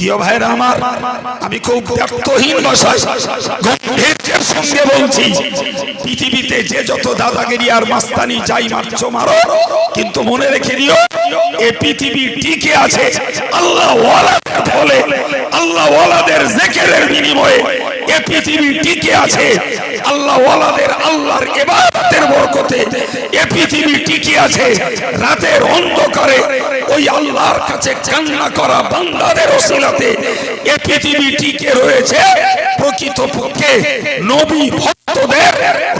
প্রিয় ভাইরা আমার, আমি খুব ব্যর্থহীন ভাষায় সঙ্গে বলছি, পৃথিবীতে যে যত দাদাগিরি আর মাস্তানি যাই মারছো মারো, কিন্তু মনে রেখে দিও, এ পৃথিবী টিকে আছে আল্লাহ ওয়ালাদের ফলে আল্লাহ ওয়ালাদের জেকেরের বিনিময়ে এ পৃথিবী টিকে আছে। আল্লাহ ওয়ালাদের আল্লাহর ইবাদতের বরকতে এ পৃথিবী টিকে আছে। রাতের অন্ধকারে ওই আল্লাহর কাছে কান্না করা বান্দাদের ওসিলাতে এ পৃথিবী টিকে রয়েছে। প্রকৃতপক্ষে নবী ভক্তদের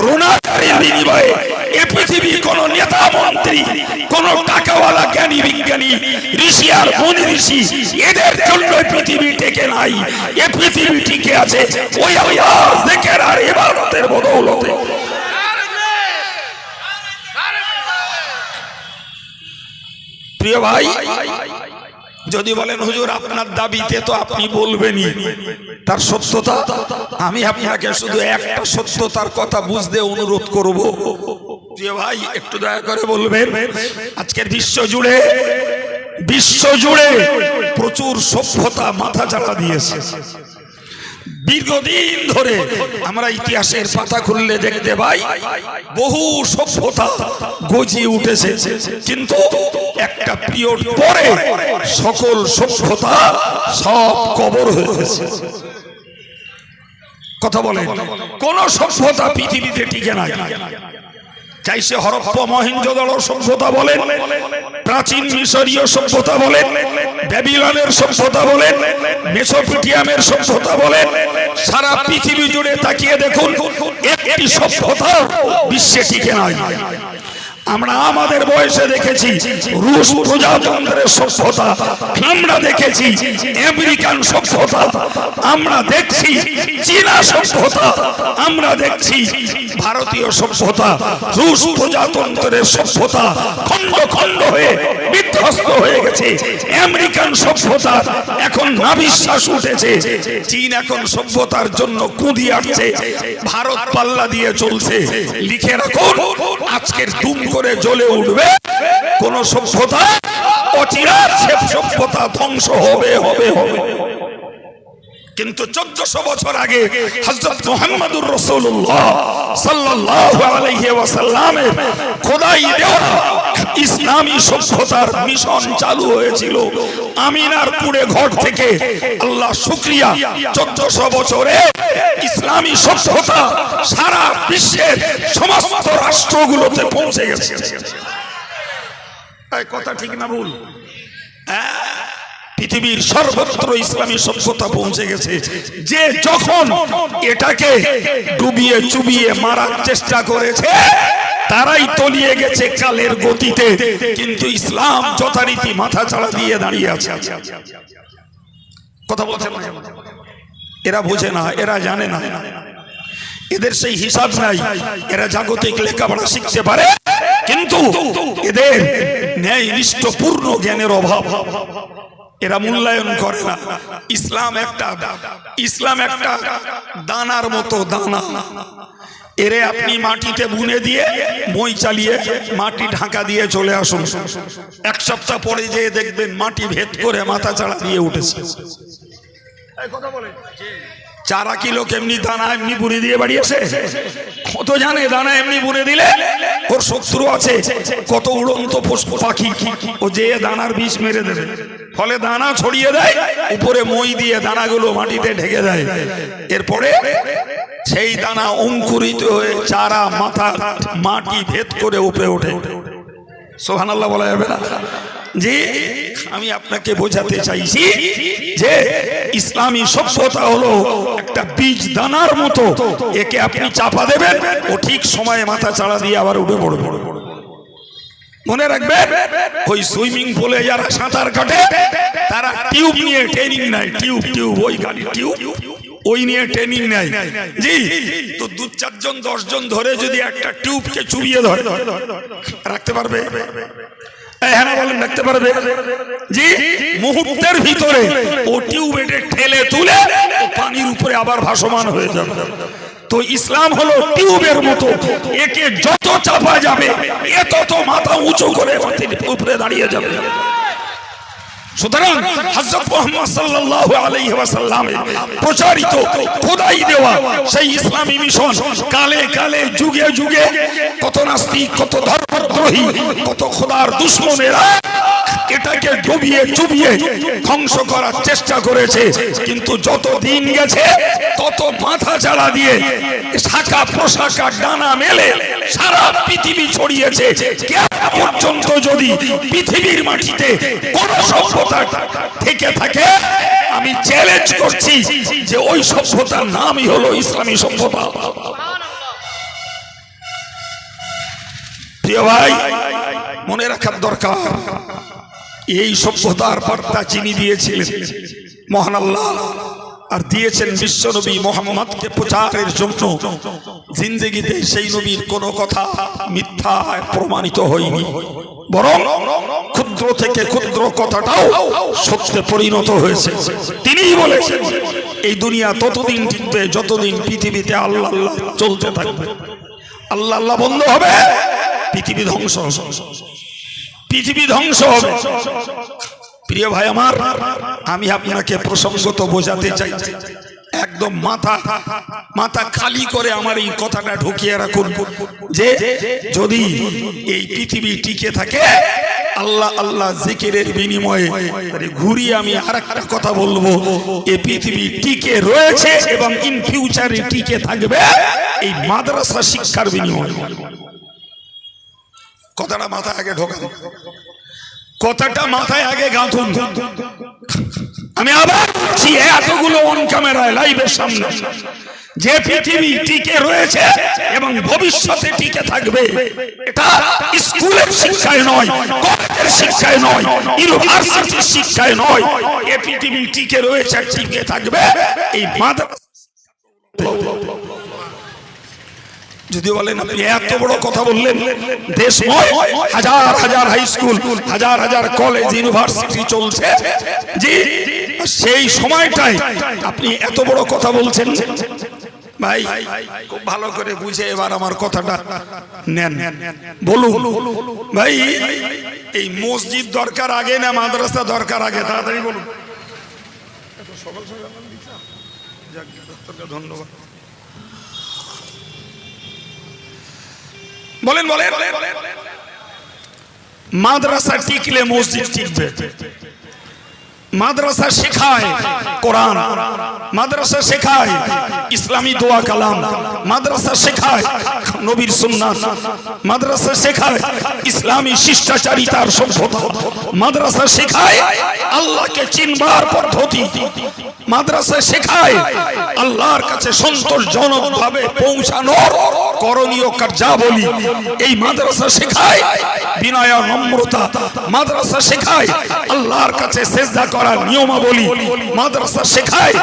রোনাকারীর বিনিময়ে। এ পৃথিবী কোন নেতা মন্ত্রী টাকাওয়ালা জ্ঞানী বিজ্ঞানী, ঋষি আর ঋষি, এদের জন্য পৃথিবী টেকে নাই। এ পৃথিবী টিকে আছে ওই বদৌলতে। প্রিয় ভাই, যদি বলেন, হুজুর, আপনার দাবিতে তো আপনি বলবেনই। তার সত্যতা, আমি আপনাকে শুধু একটা সত্যতার কথা বুঝতে অনুরোধ করব। প্রিয় ভাই একটু দয়া করে বলবেন আজকের বিশ্ব জুড়ে বিশ্ব জুড়ে প্রচুর সভ্যতা মাথা চাপা দিয়েছে। দীর্ঘদিন ধরে আমরা ইতিহাসের পাতা খুললে দেখতে পাই বহু সভ্যতা গজিয়ে উঠেছে। কিন্তু একটা পিরিয়ড পরে সকল সভ্যতা সব কবর হয়েছে কথা বলেন কোন সভ্যতা পৃথিবীতে টিকে নাই। চাই সে হরপ্প মহেঞ্জোদড় সভ্যতা বলেন প্রাচীন মিশরীয় সভ্যতা বলেন ব্যাবিলনের সভ্যতা বলেন মেসোপিটিয়ামের সভ্যতা বলেন সারা পৃথিবী জুড়ে তাকিয়ে দেখুন, একটি সভ্যতা বিশ্বে টিকে নাই। আমরা আমাদের বয়সে দেখেছি রুশ প্রজাতন্ত্রের সভ্যতা, আমরা দেখেছি আমেরিকান সভ্যতা, আমরা দেখছি চীনা সভ্যতা, আমরা দেখছি ভারতীয় সভ্যতা, রুশ প্রজাতন্ত্রের সভ্যতা খণ্ড খণ্ড হয়ে বিধ্বস্ত হয়ে গেছে। আমেরিকান সভ্যতা এখন নাবিশ্বাস উঠেছে। চীন এখন সভ্যতার জন্য কুঁদি আসছে ভারত পাল্লা দিয়ে চলছে। লিখে রাখুন, আজকের দুম করে জ্বলে উঠবে কোন সভ্যতা অচিরা সভ্যতা ধ্বংস হবে হবে হবে। কিন্তু চোদ্দশো বছর আগে হজরত মোহাম্মদুর রসুল্লাহ ওয়াসাল্লামের খোদাই দেওয়া ইসলামী সভ্যতার মিশন চালু হয়েছিল। আমিনার পুরে ঘর থেকে আল্লাহ শুক্রিয়া। চোদ্দশো বছরে ইসলামী সভ্যতা সারা বিশ্বের সমস্ত রাষ্ট্রগুলোতে পৌঁছে গেছে। কথা ঠিক না ভুল? পৃথিবীর সর্বত্র ইসলামী সভ্যতা পৌঁছে গেছে। যে যখন এটাকে ডুবিয়ে চুবিয়ে মারার চেষ্টা করেছে, তারাই তলিয়ে গেছে কালের গতিতে। কিন্তু ইসলাম যথারীতি মাথা ছাড়া দিয়ে দাঁড়িয়ে আছে। কথা বলছেন এরা বোঝে না, এরা জানে না। এদের সেই হিসাব নাই, এরা জাগতিক লেখাপড়া শিখতে পারে, কিন্তু এদের ন্যায় নিষ্ঠ পূর্ণ জ্ঞানের অভাব। এরা মূল্যায়ন করে না। ইসলাম একটা ইসলাম একটা দানার মতো দানা। এরে আপনি মাটিতে বুনে দিয়ে মই চালিয়ে মাটি ঢাকা দিয়ে চলে আসুন। এক সপ্তাহ পরে যেয়ে দেখবেন মাটি ভেদ করে মাথা চাড়া দিয়ে উঠেছে। চারা কিলো কেমনি দানা এমনি বুনে দিয়ে বাড়িয়েছে কত জানে দানা এমনি বুনে দিলে? ওর শত্রু আছে। কত উড়ন্ত পাখি। ও যে দানার বিষ মেরে দেবে। ফলে দানা ছড়িয়ে দেয়, উপরে মই দিয়ে দানাগুলো মাটিতে ঢেকে দেয়। এরপরে সেই দানা অঙ্কুরিত হয়ে চারা মাথা মাটি ভেদ করে উপরে ওঠে। সোহানাল্লাহ বলা যাবে না? যে আমি আপনাকে বোঝাতে চাইছি যে ইসলামী সভ্যতা হলো একটা বীজ দানার মতো, একে আপনি চাপা দেবেন, ও ঠিক সময়ে মাথা চাড়া দিয়ে আবার উঠে পড়বে। মনে রাখবেন ওই সুইমিং পুলে যারা সাঁতার কাটে, তারা টিউব নিয়ে ট্রেনিং নেয়। টিউব টিউব, ওই গাড়ি টিউব, ওই নিয়ে ট্রেনিং নেয়। জি, তো দু চারজন, দশজন ধরে যদি একটা টিউবকে চুবিয়ে ধরে, রাখতে পারবে? হ্যাঁ ভিতরে ও টিউবেটে ঠেলে তুলে পানির উপরে আবার ভাসমান হয়ে যাবে। তো ইসলাম হলো টিউবের মতো। একে যত চাপা যাবে, এ তত মাথা উঁচু করে উপরে দাঁড়িয়ে যাবে। সুতরাং হযরত মুহাম্মদ সাল্লাল্লাহু আলাইহি ওয়াসাল্লামের প্রচারিত খোদাই দেওয়া সেই ইসলামী মিশন, কালে কালে, যুগে যুগে কত নাস্তিক, কত ধর্মদ্রোহী, কত খোদার দুশ্মনেরা এটাকে ডুবিয়ে চুবিয়ে ধ্বংস করার চেষ্টা করেছে। কিন্তু যত দিন গেছে, তত মাথা চাড়া দিয়ে শাখা প্রশাখা ডানা মেলে সারা পৃথিবী ছড়িয়েছে। পর্যন্ত যদি পৃথিবীর মাটিতে কোন সভ্যতা থেকে থাকে, আমি চ্যালেঞ্জ করছি যে ওই সভ্যতার নামই হলো ইসলামী সভ্যতা। প্রিয় ভাই, মনে রাখার দরকার, এই সভ্যতার বার্তা চিনি দিয়েছিলেন, মহান আল্লাহ আর দিয়েছেন বিশ্বনবী মোহাম্মদকে প্রচারের জন্য। জিন্দগিতে সেই নবীর কোনো কথা মিথ্যা প্রমাণিত হয়নি। বরং ক্ষুদ্র থেকে ক্ষুদ্র কথাটাও সত্যে পরিণত হয়েছে। তিনিই বলেছেন, এই দুনিয়া ততদিন টিকবে, যতদিন পৃথিবীতে আল্লাহ আল্লাহ চলতে থাকবে। আল্লাহ আল্লাহ বন্ধ হবে, পৃথিবী ধ্বংস পৃথিবী ধ্বংস হবে। প্রিয় ভাই আমার, আমি আপনাকে প্রসঙ্গত বোঝাতে চাই। একদম মাথা মাথা খালি করে আমার এই কথাটা ঢুকিয়ে রাখুন যে, যদি এই পৃথিবী টিকে থাকে, আল্লাহ আল্লাহ জিকিরের বিনিময়ে ঘুরিয়ে আমি আর একটা কথা বলব। এই পৃথিবী টিকে রয়েছে এবং ইন ফিউচারে টিকে থাকবে এই মাদ্রাসা শিক্ষার বিনিময়ে। কথাটা মাথা আগে ঢোকান। কথাটা মাথায় আগে গাঁথুন। আমি আবার বলছি এতগুলো অন ক্যামেরায় লাইভের সামনে। যে পৃথিবী টিকে রয়েছে এবং ভবিষ্যতে টিকে থাকবে, এটা স্কুলের শিক্ষায় নয়, কলেজের শিক্ষায় নয় ইউনিভার্সিটির শিক্ষায় নয়। এ পৃথিবী টিকে রয়েছে, টিকে থাকবে, এই মাদ্রাসা যদি বলেন, আপনি এত বড় কথা বললেন দেশময় হাজার হাজার হাই স্কুল হাজার হাজার কলেজ ইউনিভার্সিটি চলছে। জি, সেই সময়টাই আপনি এত বড় কথা বলছেন। ভাই, খুব ভালো করে বুঝে এবার আমার কথাটা নেন। বলুন, ভাই, এই মসজিদ দরকার আগে না মাদ্রাসা দরকার আগে? তাড়াতাড়ি বলুন। ধন্যবাদ। বলেন বলেন। মাদ্রাসা টিকলে মসজিদ টিকবে। মাদ্রাসা শেখায়, কোরআন। মাদ্রাসা শেখায়, ইসলামী দোয়া কালাম। মাদ্রাসা শেখায়, নবীর সুন্নাত। মাদ্রাসা শেখায়, ইসলামী শিষ্টাচারিতার সভ্যতা। মাদ্রাসা শেখায়, আল্লাহকে চিনবার পদ্ধতি। মাদ্রাসা শেখায়, আল্লাহর কাছে সন্তোষজনক ভাবে পৌঁছানোর করণীয় কার্যাবলী। এই মাদ্রাসা শেখায় বিনয় নম্রতা মাদ্রাসা শেখায়। আল্লাহর কাছে সেজদা করার নিয়মাবলী মাদ্রাসা শেখায়।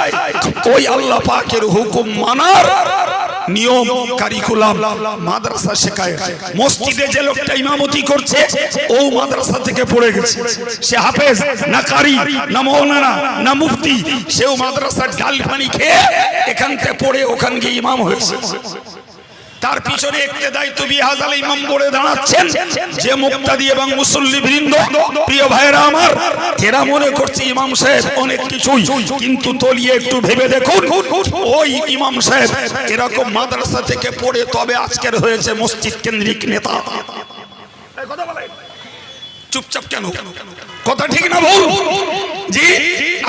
ওই আল্লাহ পাকের হুকুম মানার নিয়ম কারিকুলাম মাদ্রাসা শেখায়। মসজিদে যে লোকটা ইমামতি করছে, ও মাদ্রাসা থেকে পড়ে গেছে। সে হাফেজ, না কারি, না মৌলানা, না মুফতি, সেও মাদ্রাসার ডাল পানি খেয়ে এখান থেকে পড়ে ওখান গিয়ে ইমাম হয়েছে। তার পিছনে দায়িত্ব হাজাল ইমাম বলে দাঁড়াচ্ছেন। যে মুক্তাদি এবং মুসল্লি বৃন্দ, প্রিয় ভাইরা আমার, এরা মনে করছে ইমাম সাহেব অনেক কিছুই, কিন্তু তলিয়ে একটু ভেবে দেখুন, ওই ইমাম সাহেব এরকম মাদ্রাসা থেকে পড়ে তবে আজকের হয়েছে মসজিদ কেন্দ্রিক নেতা। চুপচাপ কেন? কথা ঠিক না ভুল জি,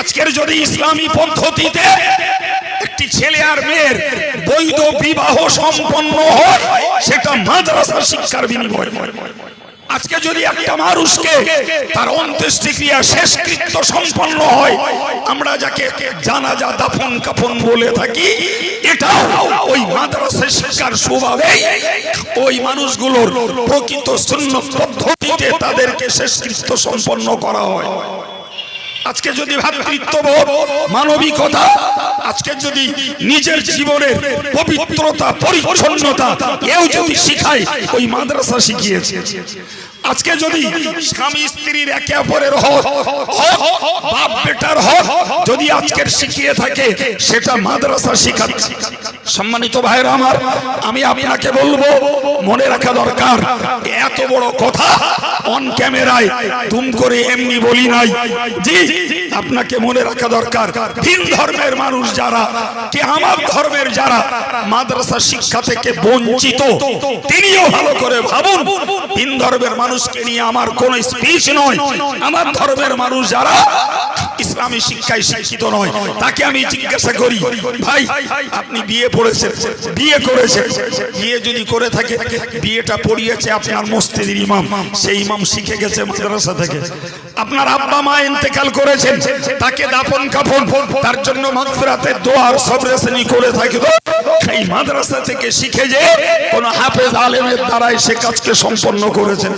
আজকের যদি ইসলামী পদ্ধতিতে একটি ছেলে আর মেয়ের বৈধ বিবাহ সম্পন্ন হয়, সেটা মাদ্রাসার শিক্ষার বিনিময়। আজকে যদি একটা মানুষকে তার অন্ত্যেষ্টিক্রিয়া শেষকৃত্য সম্পন্ন হয়, আমরা যাকে জানা যা দাফন কাফন বলে থাকি, এটাও ওই মাদ্রাসা শিক্ষার স্বভাবে ওই মানুষগুলোর প্রকৃত শূন্য পদ্ধতিতে তাদেরকে শেষকৃত্য সম্পন্ন করা হয়। আজকে যদি ভ্রাতৃত্ববোধ মানবিকতা, আজকে যদি নিজের জীবনের পবিত্রতা, পরিচ্ছন্নতা কেউ যদি শিখায়, ওই মাদ্রাসা শিখিয়েছে। আজকে যদি স্বামী স্ত্রীর একে অপরের হক বাপ বেটার হক যদি আজকের শিখিয়ে থাকে, সেটা মাদ্রাসা শিখাচ্ছে সম্মানিত ভাইরা আমার, আমি আপনাকে বলব, মনে রাখা দরকার, এত বড় কথা অন ক্যামেরায় তুম করে এমনি বলি নাই। জি আপনাকে মনে রাখা দরকার। তিন ধর্মের মানুষ যারা কে আমার ধর্মের যারা মাদ্রাসা শিক্ষা থেকে বঞ্চিত, তিনিও ভালো করে ভাবুন তিন ধর্মের মানুষকে নিয়ে আমার কোন স্পিচ নয়। আমার ধর্মের মানুষ যারা ইসলামী শিক্ষায় শিক্ষিত নয়। তাকে আমি জিজ্ঞাসা করি, ভাই, আপনি বিয়ে পড়েছেন, বিয়ে করেছেন? বিয়ে যদি করে থাকে, বিয়েটা পড়িয়েছে আপনার মস্তির ইমাম। সেই ইমাম শিখে গেছে মাদ্রাসা থেকে। আপনার আব্বা মা ইন্তেকাল করেছেন, তাকে দাপন কাপন তার জন্য মাগফিরাতের দোয়ার সবরেসনি করে থাকে। সেই মাদ্রাসা থেকে শিখে যে কোন হাফেজ আলেমের দ্বারাই সে কাজকে সম্পন্ন করেছেন।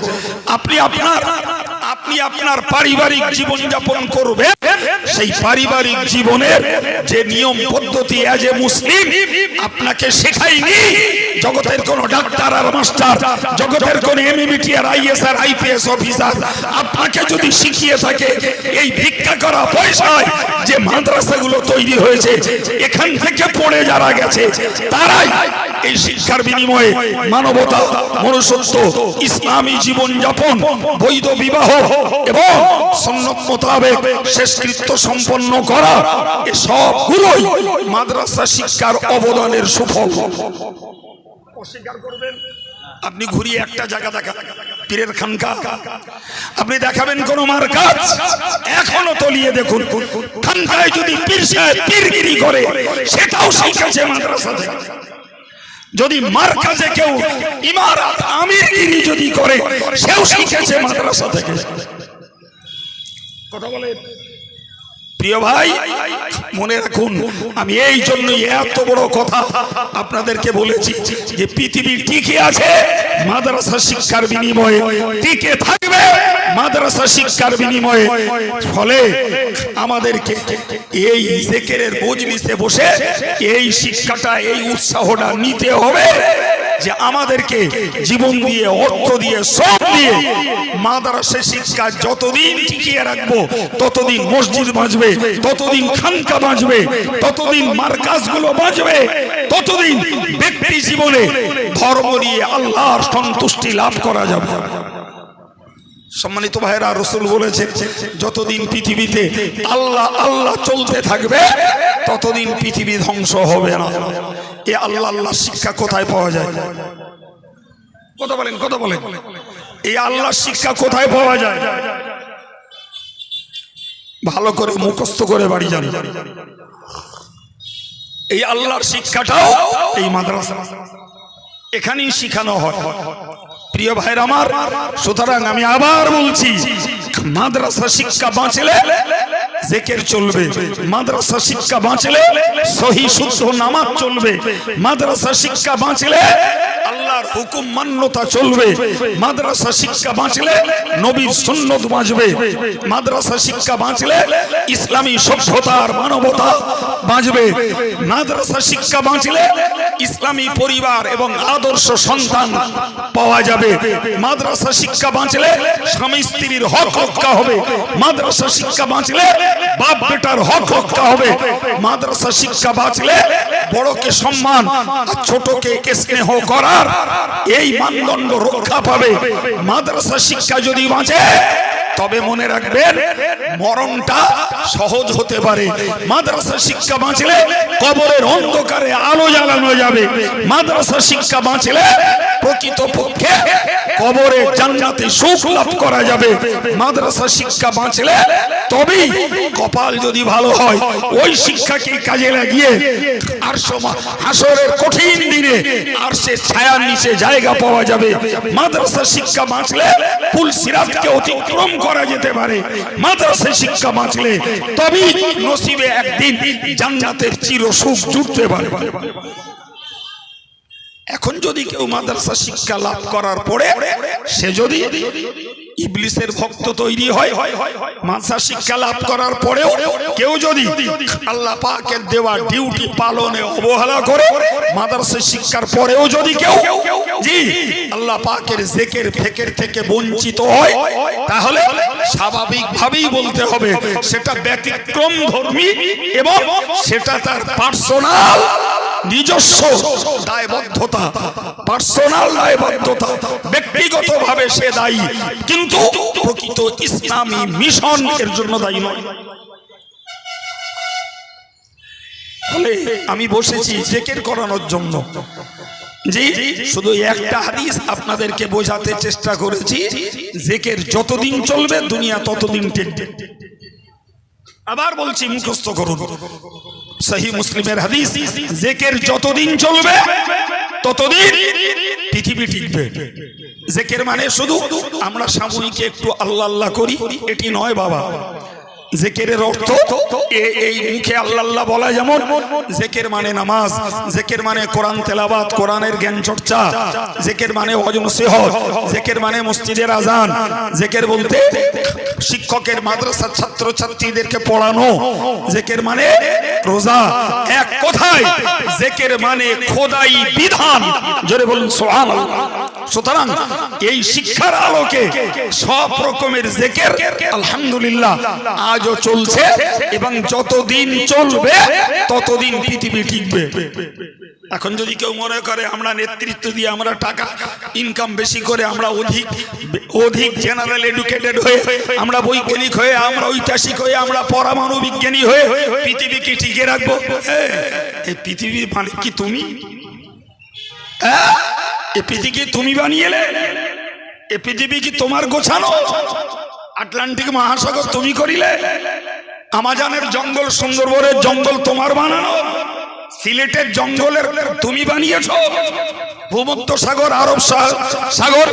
আপনি আপনার আপনি আপনার পারিবারিক জীবন যাপন করবেন, সেই পারিবারিক জীবনের যে নিয়ম পদ্ধতি এজ এ মুসলিম আপনাকে শেখায়নি। জগতের কোন ডাক্তার আর মাস্টার, জগতের কোন এমএবিটি আর আইএস আর আইপিএস অফিসার আপনাকে যদি শিখিয়ে থাকে, এই ভিক্ষা করা পয়সায় যে মাদ্রাসাগুলো তৈরি হয়েছে, এখান থেকে পড়ে যারা গেছে, তারাই এই শিক্ষার বিনিময়ে মানবতা, মনুষ্যত্ব, ইসলামী জীবন যাপন বৈধ বিবাহ এবং সন্ন্যত মোতাবেক শেষকৃত্য সম্পন্ন করা এ সবগুলোই মাদ্রাসা শিক্ষার অবদানের সুফল। অস্বীকার করবেন? আপনি ঘুরিয়ে একটা জায়গা দেখা। পীরের খানকা। আপনি দেখাবেন কোন মার কাজ? এখনও তলিয়ে দেখুন। খানকায় যদি পীর সাহেব পীরগিরি করে, সেটাও শিখেছে মাদ্রাসা থেকে। যদি মার কাজে কেউ ইমারত আমিরগিরি যদি করে, সেও শিখেছে মাদ্রাসা থেকে। কথা বলে প্রিয় ভাই, মনে রাখুন, আমি এই জন্যই এত বড় কথা আপনাদেরকে বলেছি যে পৃথিবী টিকে আছে, মাদ্রাসা শিক্ষার বিনিময়ে টিকে থাকবে, মাদ্রাসা শিক্ষার বিনিময়ে। ফলে আমাদেরকে এই জেকেরের মজলিসে বসে এই শিক্ষাটা, এই উৎসাহটা নিতে হবে। যে আমাদেরকে জীবন দিয়ে, অর্থ দিয়ে, সব দিয়ে মাদ্রাসা শিক্ষা যতদিন টিকিয়ে রাখব, ততদিন মসজিদ বাঁচবে, ততদিন খানকা বাঁচবে, ততদিন মার্কাজগুলো বাঁচবে, ততদিন ব্যক্তি জীবনে ধর্ম নিয়ে আল্লাহর সন্তুষ্টি লাভ করা যাবে। সম্মানিত ভাইরা রসুল বলেছে যতদিন পৃথিবীতে আল্লাহ আল্লাহ চলতে থাকবে, ততদিন পৃথিবী ধ্বংস হবে না। এ আল্লাহ আল্লাহ শিক্ষা কোথায় পাওয়া যায়? কথা বলেন কথা বলেন। এই আল্লাহ শিক্ষা কোথায় পাওয়া যায়? ভালো করে মুখস্থ করে বাড়ি যান। এই আল্লাহর শিক্ষাটাও এই মাদ্রাসা। এখানেই শিখানো হয়। প্রিয় ভাইর আমার, সুতরাং আমি আবার বলছি মাদ্রাসা শিক্ষা বাঁচলে জেকের চলবে। মাদ্রাসা শিক্ষা বাঁচলে সহি শুদ্ধ নামাজ চলবে। মাদ্রাসা শিক্ষা বাঁচলে আল্লাহর হুকুম মান্যতা চলবে। মাদ্রাসা শিক্ষা বাঁচলে নবীর সুন্নত বাঁচবে। মাদ্রাসা শিক্ষা বাঁচলে ইসলামী সভ্যতা আর মানবতা বাঁচবে। মাদ্রাসা শিক্ষা বাঁচলে ইসলামী পরিবার এবং আদর্শ সন্তান পাওয়া যাবে। মাদ্রাসা শিক্ষা বাঁচলে স্বামী স্ত্রীর হক রক্ষা হবে। মাদ্রাসা শিক্ষা বাঁচলে বাপ বেটার হক রক্ষা হবে। মাদ্রাসা শিক্ষা বাঁচলে বড়কে সম্মান আর ছোটকে স্নেহ করার এই মানদণ্ড রক্ষা পাবে। মাদ্রাসা শিক্ষা যদি বাঁচে, তবে মনে রাখবেন মরণটা সহজ হতে পারে। মাদ্রাসা শিক্ষা বাঁচলে কবরের অন্ধকারে আলো জ্বালানো যাবে। মাদ্রাসা শিক্ষা বাঁচলে প্রকৃত কবরে জান্নাতে সুখ লাভ করা যাবে। মাদ্রাসা শিক্ষা বাঁচলে তবেই কপাল যদি ভালো হয়, ওই শিক্ষাকে কাজে লাগিয়ে আর হাসরের কঠিন দিনে আর সে ছায়ার নিচে জায়গা পাওয়া যাবে। মাদ্রাসা শিক্ষা বাঁচলে ফুল সিরাতকে অতিক্রম করা যেতে পারে। মাদ্রাসা শিক্ষা বাঁচলে তবেই নসিবে একদিন জান্নাতের চির সুখ জুটতে পারে। এখন যদি কেউ মাদ্রাসা শিক্ষা লাভ করার পরে সে যদি ইবলিসের ভক্ত তৈরি হয়, মাদ্রাসা শিক্ষা লাভ করার পরেও কেউ যদি আল্লাহ পাকের দেওয়া ডিউটি পালনে অবহেলা করে, মাদ্রাসা শিক্ষার পরেও যদি কেউ জি, আল্লাহ পাকের জেকের ফেকের থেকে বঞ্চিত হয়, তাহলে স্বাভাবিকভাবেই বলতে হবে, সেটা ব্যতিক্রম ধর্মী এবং সেটা তার পার্সোনাল নিজস্ব দায়বদ্ধতা পার্সোনাল দায়বদ্ধতা, ব্যক্তিগতভাবে সে দায়ী, কিন্তু প্রকৃত ইসলামী মিশন এর জন্য দায়ী নয়। আমি বসেছি জেকের করানোর জন্য। জি, শুধু একটা হাদিস আপনাদেরকে বোঝাতে চেষ্টা করেছি, জেকের যতদিন চলবে, দুনিয়া ততদিন টিকবে আবার বলছি মুখস্থ করুন। সহি মুসলিমের হাদিস জেকের যতদিন চলবে ততদিন পৃথিবী টিকবে। জেকের মানে শুধু আমরা সাময়িক একটু আল্লাহ আল্লাহ করি এটি নয় বাবা। জেকেরের অর্থ এই মুখে আল্লাহ আল্লাহ বলা যেমন, জেকের মানে নামাজ, জেকের মানে কোরআন তেলাবাত কোরআনের জ্ঞান চর্চা, জেকের মানে অজন সেহত জেকের মানে মসজিদের আজান, জেকের বলতে শিক্ষকের মাদ্রাসার ছাত্র ছাত্রীদেরকে পড়ানো, জেকের মানে রোজা। এক কথায়, জেকের মানে খোদাই বিধান। জোরে বলুন সোহান সুতরাং এই শিক্ষার আলোকে সব রকমের জেকের, আলহামদুলিল্লাহ আজও চলছে এবং যতদিন চলবে ততদিন পৃথিবী টিকবে। এখন যদি কেউ মনে করে আমরা নেতৃত্ব দিয়ে আমরা টাকা ইনকাম বেশি করে আমরা অধিক অধিক জেনারেল এডুকেটেড হয়ে আমরা বৈজ্ঞানিক হয়ে আমরা ঐতিহাসিক হয়ে আমরা পরমাণু বিজ্ঞানী হয়ে পৃথিবীকে টিকে রাখব? হ্যাঁ, এই পৃথিবীর মালিক কি তুমি? হ্যাঁ? এ পৃথিবী তুমি বানিয়েলে এ পৃথিবী কি তোমার গোছানো? আটলান্টিক মহাসাগর তুমি করিলে? আমাজনের জঙ্গল সুন্দরবনের জঙ্গল তোমার বানানো। সিলেটের জঙ্গলের তুমি বানিয়েছ। ভূমধ্য সাগর আরব সাগর,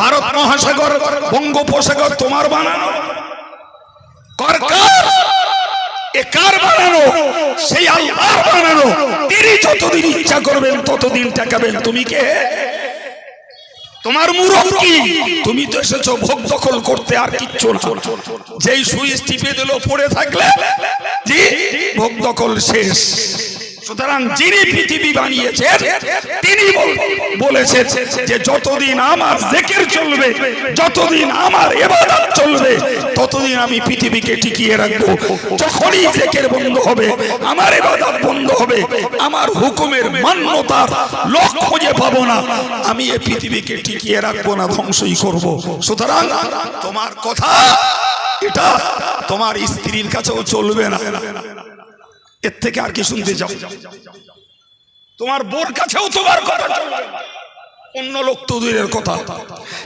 ভারত মহাসাগর, বঙ্গোপসাগর তোমার বানানো। কর বানানো? সেই আল্লাহর বানানো। তিনি যতদিন ইচ্ছা করবেন, ততদিন টাকাবেন তুমি কে? তোমার মুরব কি তুমি তো এসেছ, ভোগ দখল করতে আর কিচ্ছু না। যেই সুইচ টিপে দিল পড়ে থাকলে ভোগ দখল শেষ। সুতরাং যিনি পৃথিবী বানিয়েছেন, তিনি বল- বলেছেন যে যতদিন আমার জেকের চলবে, যতদিন আমার এবাদত চলবে, ততদিন আমি পৃথিবীকে টিকিয়ে রাখব। যখনই জেকের বন্ধ হবে, আমার এবাদত বন্ধ হবে, আমার হুকুমের মান্যতার লোক খুঁজে পাবো না। আমি এই পৃথিবীকে টিকিয়ে রাখব না, ধ্বংসই করব। সুতরাং তোমার কথা, এটা তোমার স্ত্রীর কাছেও চলবে না। এর থেকে আর কি শুনতে যাও তোমার বোর কাছেও তোমার কথা। অন্য লোক তো দূরের কথা।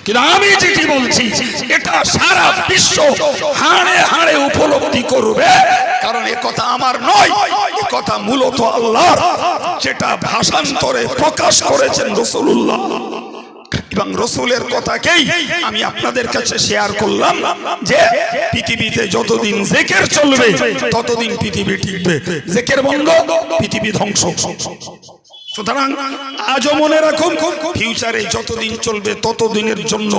কিন্তু আমি যেটি বলছি, এটা সারা বিশ্ব হাড়ে হাড়ে উপলব্ধি করবে। কারণ এ কথা আমার নয়, এ কথা মূলত আল্লাহ যেটা ভাষান্তরে প্রকাশ করেছেন রসুল্লাহ এবং রসুলের কথাকেই আমি আপনাদের কাছে শেয়ার করলাম যে পৃথিবীতে যতদিন জেকের চলবে, ততদিন পৃথিবী টিকবে। জেকের বন্ধ, পৃথিবী ধ্বংস। সুতরাং আজও মনে রাখুন ফিউচারে যতদিন চলবে ততদিনের জন্য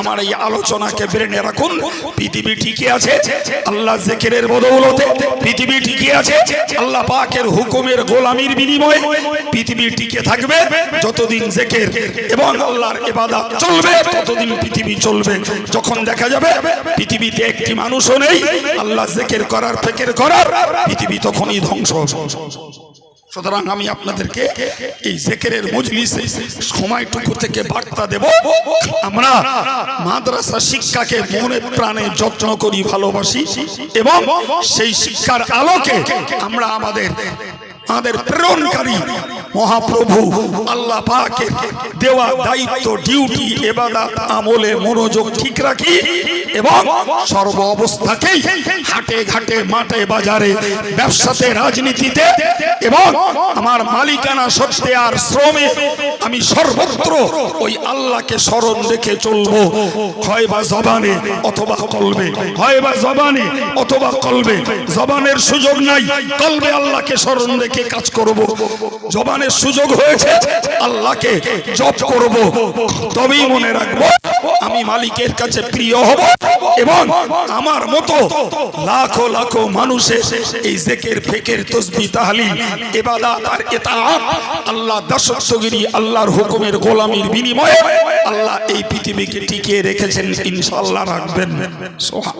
আমার এই আলোচনাকে রাখুন। পৃথিবী আছে পৃথিবী হুকুমের গোলামির বিনিময়ে পৃথিবী টিকে থাকবে। যতদিন জেকের এবং আল্লাহর এবাদত চলবে, ততদিন পৃথিবী চলবে। যখন দেখা যাবে পৃথিবীতে একটি মানুষও নেই, আল্লাহ জেকের করার, ফেকের করার, পৃথিবী তখনই ধ্বংস সুতরাং আমি আপনাদেরকে এই জেকেরের মজলিসে সময়টুকু থেকে বার্তা দেব। আমরা মাদ্রাসা শিক্ষাকে মনে প্রাণে যত্ন করি, ভালোবাসি এবং সেই শিক্ষার আলোকে আমরা আমাদের আমাদের প্রেরণকারী মহাপ্রভু আল্লাহ পাকের দেওয়া দায়িত্ব ডিউটি এবাদাত, আমলে মনোযোগ ঠিক রাখি এবং সর্ব অবস্থাকেই হাটে ঘাটে, মাঠে বাজারে, ব্যবসাতে, রাজনীতিতে এবং আমার মালিকানা সত্ত্বে আর শ্রমে আমি সর্বত্র ওই আল্লাহকে স্মরণ রেখে চলবো। হয় বা জবানে অথবা কলবে, হয় বা জবানে অথবা কলবে, জবানের সুযোগ নাই, কলবে আল্লাহকে স্মরণ রেখে কাজ করব। জবানের সুযোগ হয়েছে, আল্লাহকে জপ করব। তবেই মনে রাখব, আমি মালিকের কাছে প্রিয় হব এবং আমার মতো লাখো লাখো মানুষের এই জেকের, ফেকের, তসবি তাহলি এবাদাত আর এতাআত আল্লাহ দাসত্বগিরি, আল্লাহর হুকুমের গোলামির বিনিময়ে আল্লাহ এই পৃথিবীকে টিকিয়ে রেখেছেন, ইনশাআল্লাহ রাখবেন। সোহা